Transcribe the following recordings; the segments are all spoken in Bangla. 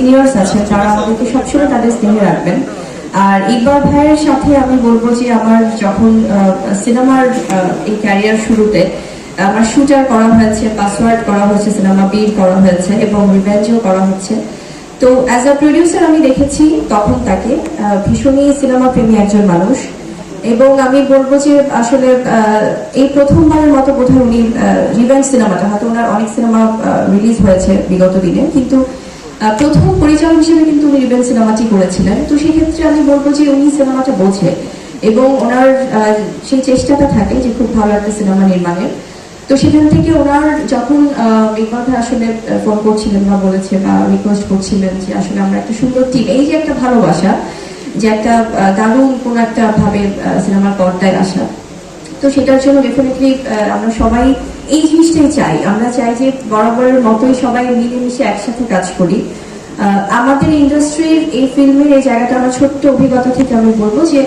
সিনিয়র্স আছেন তারা আমাদেরকে সবসময় তাদের স্নেহে রাখবেন। আর ইকবাল ভাইয়ের সাথে আমি বলব যে আমার যখন সিনেমার এই ক্যারিয়ার শুরুতে, আমার শুটার করা হয়েছে পাসওয়ার্ড করা হয়েছে, সিনেমা বিল করা হয়েছে এবং রিভেঞ্জও করা হচ্ছে। তো অ্যাজ আ প্রডিউসার আমি দেখেছি তখন তাকে ভীষণই সিনেমা প্রেমী একজন মানুষ। এবং আমি বলব যে আসলে এই প্রথমবারের মতো বোধহয় উনি রিভেঞ্জ সিনেমাটা হয়তো ওনার অনেক সিনেমা রিলিজ হয়েছে বিগত দিনে। কিন্তু প্রথম পরিচালক হিসেবে কিন্তু উনি রিভেঞ্জ সিনেমাটি করেছিলেন। তো সেই ক্ষেত্রে আমি বলব যে উনি সিনেমাটা বোঝে এবং ওনার সেই চেষ্টাটা থাকে যে খুব ভালো একটা সিনেমা নির্মাণের। তো সেখান থেকে ওনার যখন ইকবাল আসলে ফোন করছিলেন বা বলেছে বা রিকোয়েস্ট করছিলেন যে আসলে আমরা একটা সুন্দর টিম এই যে একটা ভালোবাসা, যে একটা দারুণ কোন একটা ভাবে সিনেমার পর্দায় আসা। তো সেটার জন্য ডেফিনেটলি আমরা সবাই এই জিনিসটাই চাই। আমরা চাই যে বরাবরের মতোই সবাই মিলেমিশে একসাথে কাজ করি। আমাদের ইন্ডাস্ট্রির এই ফিল্মের এই জায়গাটা আমার ছোট্ট অভিজ্ঞতা থেকে আমি বলব যে,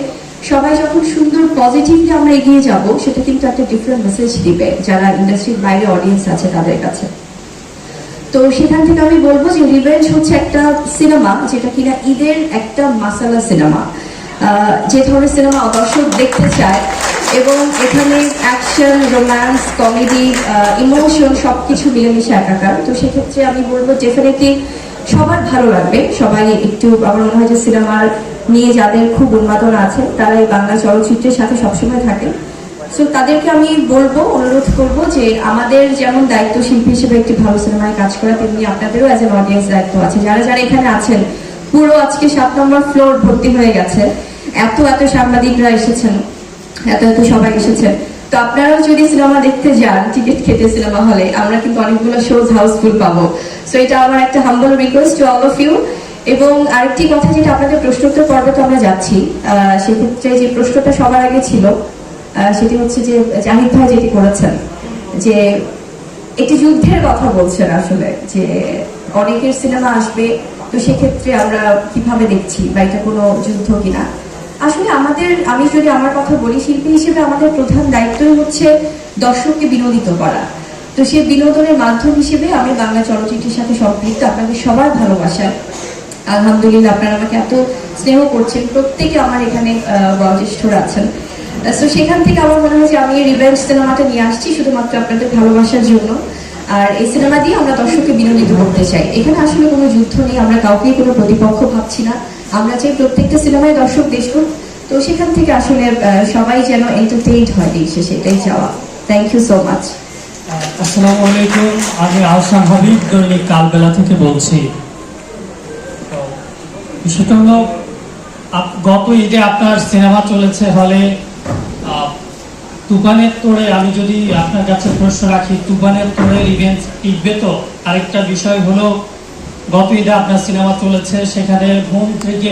সবাই যখন সুন্দর পজিটিভলি আমরা এগিয়ে যাব, সেটা কিন্তু একটা ডিফারেন্ট মেসেজ দিবে যারা ইন্ডাস্ট্রির বাইরে অডিয়েন্স আছে তাদের কাছে। তো সেখান থেকে আমি বলব যে রিভেঞ্জ হচ্ছে একটা সিনেমা যেটা কিনা ঈদের একটা মাসালা সিনেমা যে ধরনের সিনেমা দর্শক দেখতে চায় এবং এখানে অ্যাকশন রোম্যান্স কমেডি ইমোশন সবকিছু মিলেমিশে একাকার। তো সেক্ষেত্রে আমি বলব ডেফিনেটলি সবার ভালো লাগবে। সবাই একটু আমার মনে হয় যে সিনেমার নিয়ে যাদের খুব উন্মাদনা আছে, তারা এই বাংলা চলচ্চিত্রের সাথে সবসময় থাকে সো তাদেরকে আমি বলব, অনুরোধ করব যে আমাদের যেমন দায়িত্ব শিল্পী হিসেবে একটি ভালো সিনেমায় কাজ করা, তেমনি আপনাদেরও অ্যাজ এন অডিয়েন্স দায়িত্ব আছে। যারা যারা এখানে আছেন, পুরো আজকে সাত নম্বর ফ্লোর ভর্তি হয়ে গেছে। এত এত সাংবাদিকরা এসেছেন। এত এত সবাই এসেছেন তো আপনারাও যদি সিনেমা দেখতে যান, টিকিট খেতে সিনেমা হলে, আমরা কিন্তু অনেকগুলো শোজ হাউসফুল পাবো। সো এটা আমার একটা humble request to all of you এবং আরেকটি কথা যেটা আপনাদের প্রশ্নোত্তর পর্বে তো আমরা যাচ্ছি সেক্ষেত্রে যে প্রশ্নটা সবার আগে ছিল সেটি হচ্ছে যে জাহিদ ভাই যেটি করেছেন, যে একটি যুদ্ধের কথা বলছেন আসলে, যে অনেকের সিনেমা আসবে, তো সেক্ষেত্রে আমরা কীভাবে দেখছি বা এটা কোনো যুদ্ধ কিনা। আসলে আমাদের, আমি যদি আমার কথা বলি, শিল্পী হিসেবে আমাদের প্রধান দায়িত্বই হচ্ছে দর্শককে বিনোদিত করা। তো সেই বিনোদনের মাধ্যম হিসেবে আমি বাংলা চলচ্চিত্রের সাথে সম্পৃক্ত, আপনাদের সবার ভালোবাসা আলহামদুলিল্লাহ, আপনারা আমাকে এত স্নেহ করছেন। প্রত্যেকে আমার এখানে বয়োজ্যেষ্ঠরা আছেন। তো সেখান থেকে আমার মনে হয় যে আমি রিভেঞ্জ সিনেমাটা নিয়ে আসছি শুধুমাত্র আপনাদের ভালোবাসার জন্য। আর এই সিনেমা দিয়ে আমরা দর্শককে বিনোদিত করতে চাই। এখানে আসলে কোনো যুদ্ধ নেই, আমরা কাউকেই কোনো প্রতিপক্ষ ভাবছি না। আমরা চাই প্রত্যেকটা সিনেমায় দর্শক দেখুন তো সেখান থেকে আসলে সবাই যেন এন্টারটেইনড হয় শেষে এটাই চাওয়া। থ্যাংক ইউ সো মাচ আসসালামু আলাইকুম। আমি আহসান হাবিব, দৈনিক কালবেলা থেকে বলছি। বিষয়টা গত ঈদে আপনার সিনেমা চলেছে হলে তুফানের তোড়ে আমি যদি আপনার কাছে প্রশ্ন রাখি, তুফানের তোড়ে ইভেন্ট টিকবে তো? আরেকটা বিষয় হলো গত ঈদে আপনার সিনেমা চলেছে সেখানে ঘুম থেকে